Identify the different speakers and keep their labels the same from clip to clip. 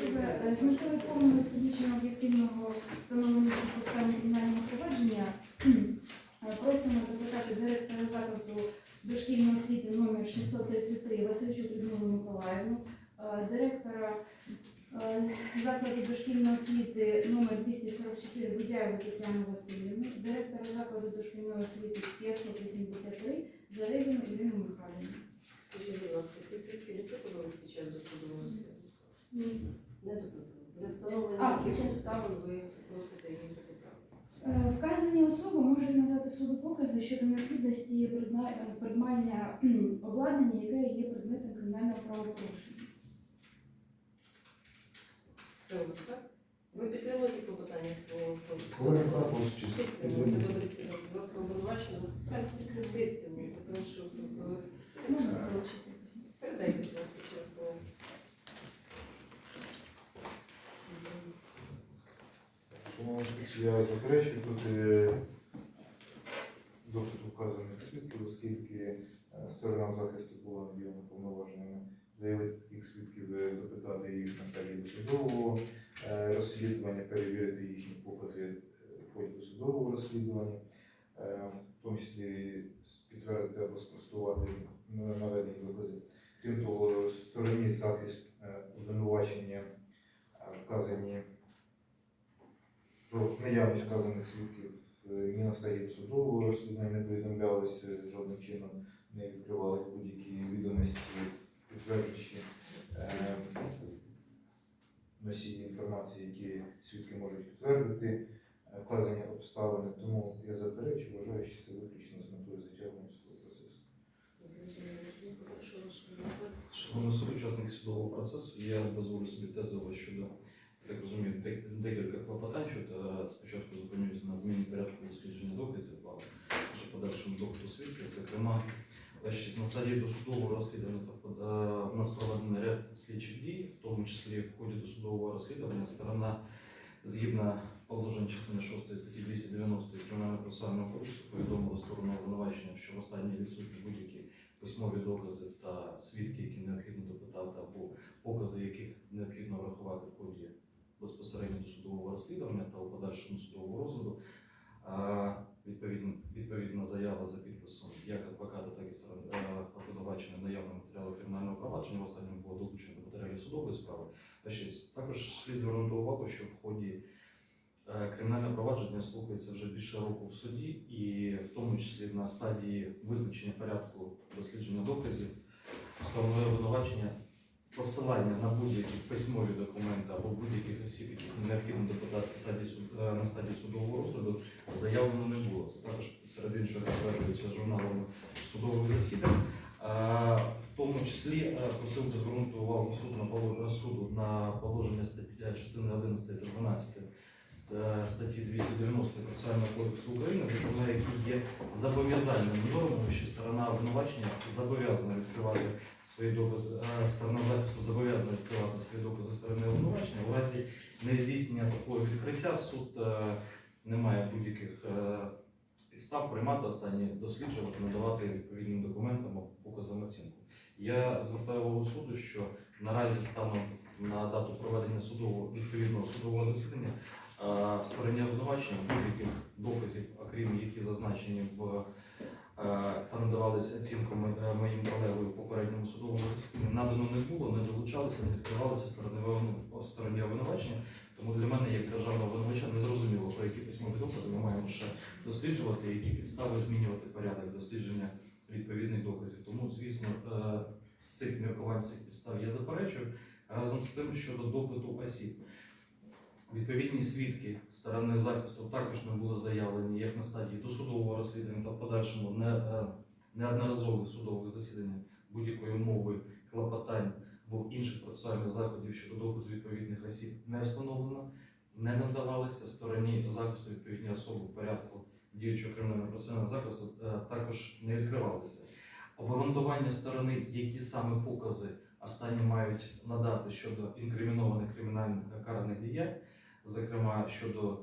Speaker 1: Е, З метою повного всебічного об'єктивного встановлення стану кримінального провадження е, просимо допитати директора закладу дошкільної освіти номер 633 Васильчук Людмилу Миколаївну, е, директора закладу дошкільної освіти номер 244 Будяєву Тетяну Васильівну, директора закладу дошкільної освіти 583 Зарезину Ірину Михайлівну.
Speaker 2: Скажіть, будь ласка, ці свідки не допитувались під час досудового розслідування?
Speaker 1: Ні.
Speaker 2: Не допитувались. Для встановлення Обставин ви просите їх допитати?
Speaker 1: Е, Вказані особи можуть надати суду покази щодо необхідності придма- е, придбання обладнання, яке є предметом кримінального правопорушення.
Speaker 2: Все так? Ви підтримуєте клопотання свого Підтримуєте. Будь ласка, обвинувачено.
Speaker 1: Так,
Speaker 2: Підтримуєте, прошу. е,
Speaker 3: я заперечую тут е, допит указаних свідків, оскільки е, сторона захисту була наділена повноваженими заявити таких свідків, е, допитати їх на стадії досудового розслідування, перевірити їхні покази в ході досудового розслідування, в тому числі підтвердити або спростувати наведені докази. Крім того, стороні захист обвинувачення вказані про наявність вказаних свідків е, ні на стадії судового розслідування не повідомлялися, жодним чином не відкривали будь-які відомості, підтверджуючи е, носії інформації, які свідки можуть підтвердити, е, вказані обставини. Тому я заперечую, вважаю, що це виключно з метою затягування судового процесу.
Speaker 4: Шановні суд, учасники судового процесу, я дозволю собі тезово щодо, так розумію, декілька клопотань, що е, спочатку зупинюся на зміні порядку дослідження доказів, а подальшому допиту свідків. Зокрема, значить, на стадії досудового розслідування е, в нас проведений ряд слідчих дій, в тому числі в ході досудового розслідування сторона згідно положень частини 6 статті 290 Кримінального процесуального кодексу повідомила сторону обвинувачення, що в останній відсутні будь-які письмові докази та свідки, які необхідно допитати, або покази, яких необхідно врахувати в ході безпосередньо досудового розслідування та у подальшому судового розгляду. Відповідно, відповідна заява за підписом як адвоката, так і сторон е, обвинувачення наявного матеріалу кримінального провадження в останньому було долучено до матеріалів судової справи. Також слід звернути увагу, що в ході е, кримінальне провадження слухається вже більше року в суді, і в тому числі на стадії визначення порядку дослідження доказів стороною обвинувачення посилання на будь-які письмові документи або будь-яких осіб, яких необхідно допитати е, на стадії судового розгляду, заявлено не було. Це також серед іншого підтверджується журналами судових засідань. В тому числі е, просив би звернути увагу суду на положення статті частини 11 та 12 ст- статті 290 Процесуального кодексу України, зокрема, які є зобов'язальними нормами, що сторона обвинувачення зобов'язана відкривати свої докази, е, сторона захисту зобов'язана відкривати свої докази сторони обвинувачення. У разі нездійснення такого відкриття суд е, не має будь-яких е, підстав приймати останні досліджувати, надавати відповідним документам або показам оцінку. Я звертаю увагу суду, що наразі станом на дату проведення судового відповідного судового засідання е, стороні обвинувачення будь-яких доказів, окрім які зазначені в е, та надавалися оцінками е, моїм колегою в попередньому судовому засіданні, надано не було, не долучалися, не відкривалися стороні обвинувачення. Тому для мене, як державного обвинувача, не зрозуміло, про які письмові докази ми маємо ще досліджувати, які підстави змінювати порядок дослідження відповідних доказів. Тому, звісно, е, з цих міркувань, цих підстав я заперечую. Разом з тим, щодо допиту осіб. Відповідні свідки сторони захисту також не були заявлені як на стадії досудового розслідування та в подальшому е, неодноразових судових засідань будь-якої мови клопотань або інших процесуальних заходів щодо допиту відповідних осіб не встановлено, не надавалися стороні захисту відповідні особи в порядку діючого кримінального процесуального захисту е, також не відкривалися. Обґрунтування сторони, які саме покази останні мають надати щодо інкримінованих кримінальних караних діянь, зокрема щодо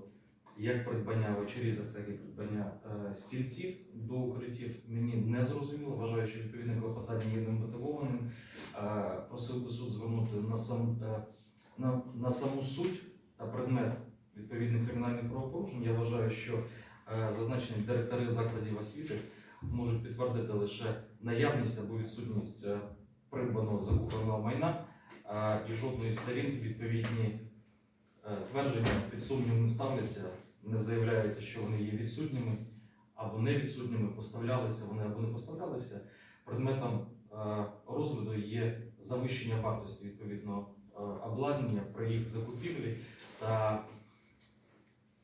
Speaker 4: як придбання вечерізок, так і придбання е, стільців до укриттів, мені не зрозуміло. Вважаю, що відповідне клопотання є немотивованим. Е, просив би суд звернути на сам е, на, на саму суть та предмет відповідних кримінальних правопорушень, я вважаю, що зазначені директори закладів освіти можуть підтвердити лише наявність або відсутність придбаного закупленого майна, і жодної з сторін відповідні твердження під сумнів не ставляться, не заявляється, що вони є відсутніми або не відсутніми, поставлялися вони або не поставлялися. Предметом е, розгляду є завищення вартості відповідного е, обладнання при їх закупівлі та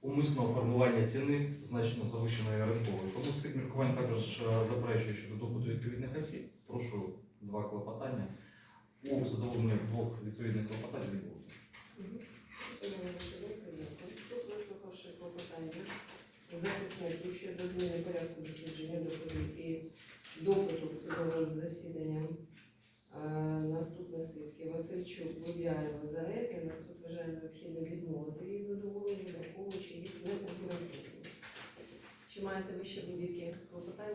Speaker 4: умисного формування ціни значно завищеної ринкової. Тому з цих міркувань також е, заперечую щодо допиту відповідних осіб. Прошу два клопотання. У задоволення двох відповідних клопотань відбути.
Speaker 2: Захисників щодо зміни порядку дослідження доказів і допиту судовим засіданням е, наступних свідків Васильчук, Будяєва, Зарезіна, суд вважає необхідно відмовити їх задоволення, враховуючи їх необґрунтованість. Чи маєте ви ще будь-які клопотання?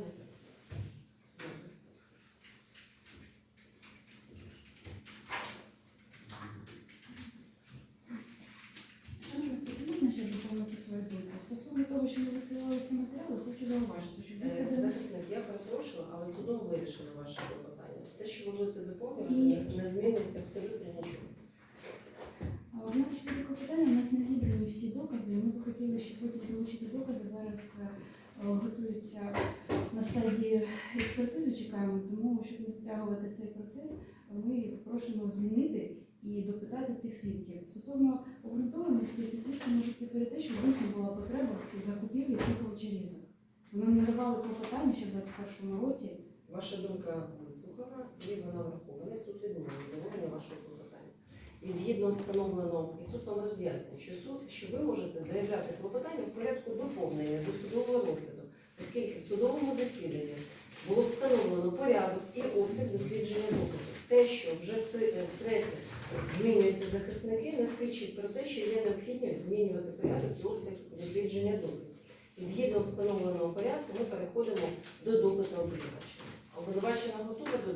Speaker 2: Захист.
Speaker 1: Шановні суд, можна ще доповнити свою думку? Стосовно що матеріали, хочу зауважити, що
Speaker 2: Е, Захисник, я перепрошую, але судом вирішено ваше клопотання. Те, що ви будете доповнювати, не- змінить абсолютно нічого.
Speaker 1: А У нас ще таке питання, у нас не зібрані всі докази. і Ми б хотіли ще потім долучити докази. Зараз е, готуються на стадії експертизи, чекаємо. Тому, щоб не затягувати цей процес, ми просимо змінити і цих свідків. Стосовно обґрунтованості, ці свідки можуть говорити, що дійсно була потреба в цій закупівлі цих очерізок. Ми не давали клопотання ще в 2021 році.
Speaker 2: Ваша думка вислухана, і вона врахована. Суд відмовив задоволення вашого клопотання. І згідно встановленого, і суд вам роз'яснює, що суд, що ви можете заявляти клопотання в порядку доповнення до судового розгляду, оскільки в судовому засіданні було встановлено порядок і обсяг дослідження доказів. Те, що вже е, втретє змінюються захисники, не свідчить про те, що є необхідність змінювати порядок і обсяг дослідження доказів. І згідно встановленого порядку ми переходимо до допиту обвинувачення. Обвинувачена готова до допиту?